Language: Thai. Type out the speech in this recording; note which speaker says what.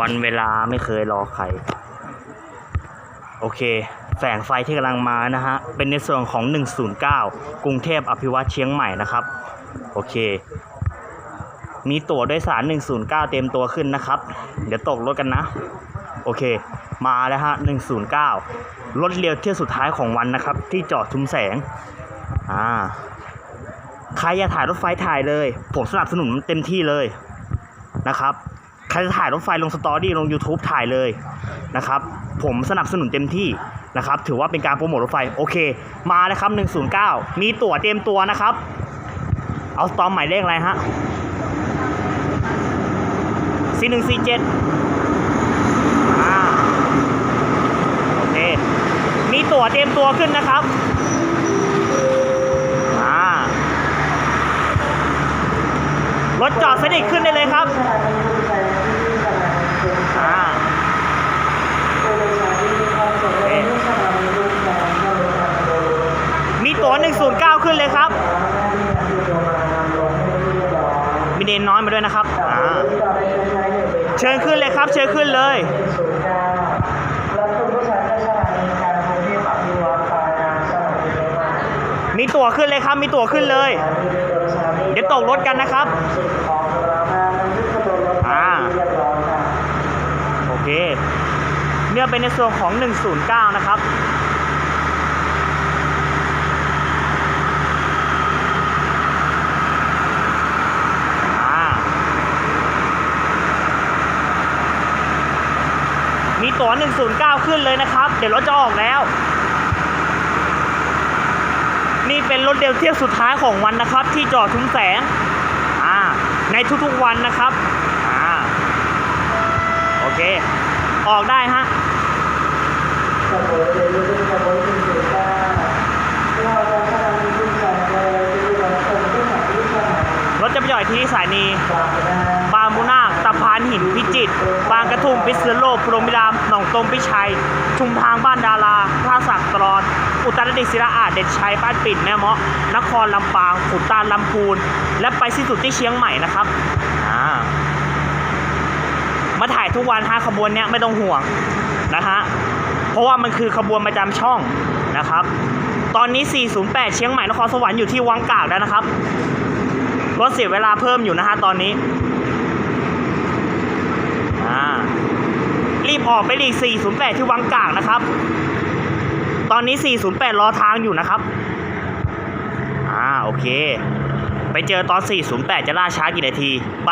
Speaker 1: วันเวลาไม่เคยรอใคร โอเค แสงไฟที่กำลังมานะฮะ เป็นในส่วนของ 109 กรุงเทพอภิวัตเชียงใหม่นะครับ โอเค มีตั๋วโดยสาร 109 เต็มตัวขึ้นนะครับ เดี๋ยวตกรถกันนะ โอเค มาแล้วฮะ 109 รถเร็วเที่ยวสุดท้ายของวันนะครับ ที่จอดชุมแสง อ่า ใครอยากถ่ายรถไฟถ่ายเลย ผมสนับสนุนเต็มที่เลยนะครับ รจะถ่ายรถไฟลงสตอรี่ลง YouTube ถ่ายเลยนะครับผมสนับสนุนเต็มที่นะครับถือว่าเป็นการโปรโมทรถไฟโอเค มาแล้วครับ 109 มีตั๋วเตรียมตัวนะครับ เอาสตอมหมายเลขอะไรฮะ4147 อ่าโอเค มีตั๋วเตรียมตัวขึ้นนะครับอ่ารถจอดสนิทขึ้นได้เลยครับ อ่ามีตั๋ว109 ขึ้นเลยครับ มีเดนน้อยมาด้วยนะครับอ่าเชิญขึ้นเลยครับ เชิญขึ้นเลยมีตั๋วขึ้นเลยครับ มีตั๋วขึ้นเลย เดี๋ยวตกรถกันนะครับ อ่า โอเค เป็นในส่วนของ 109 นะครับอ่ามีตั๋ว 109 ขึ้นเลยนะครับ เดี๋ยวรถจะออกแล้ว นี่เป็นรถเร็วเที่ยวสุดท้ายของวันนะครับ ที่จอดทุ้มแสงอ่าในทุกๆวันนะครับอ่าโอเค ออกได้ฮะ รถจะไปจอดที่สถานีบางมุนาตะพานหินพิจิตรบางกระทุ่มพิษณุโลกพรหมิรามหนองตมพิชัย ชุมทางบ้านดาราท่าสักตรอนอุตรดิตถ์ศิลาอาจเด่นชัยบ้านปิ่นแม่เมาะนครลำปางขุนตาลลำพูน และไปสิ้นสุดที่เชียงใหม่นะครับมาถ่ายทุกวันฮะขบวนเนี้ยไม่ต้องห่วงนะฮะ ราะว่ามันคือขบวนประจำช่องนะครับ ตอนนี้ 408 เชียงใหม่นครสวรรค์อยู่ที่วังกากแล้วนะครับรถเสียเวลาเพิ่มอยู่นะฮะตอนนี้รีบออกไปอีก 408 ที่วังกากนะครับ ตอนนี้ 408 รอทางอยู่นะครับ อ่า โอเค ไปเจอตอน 408 จะล่าช้ากี่นาที ไป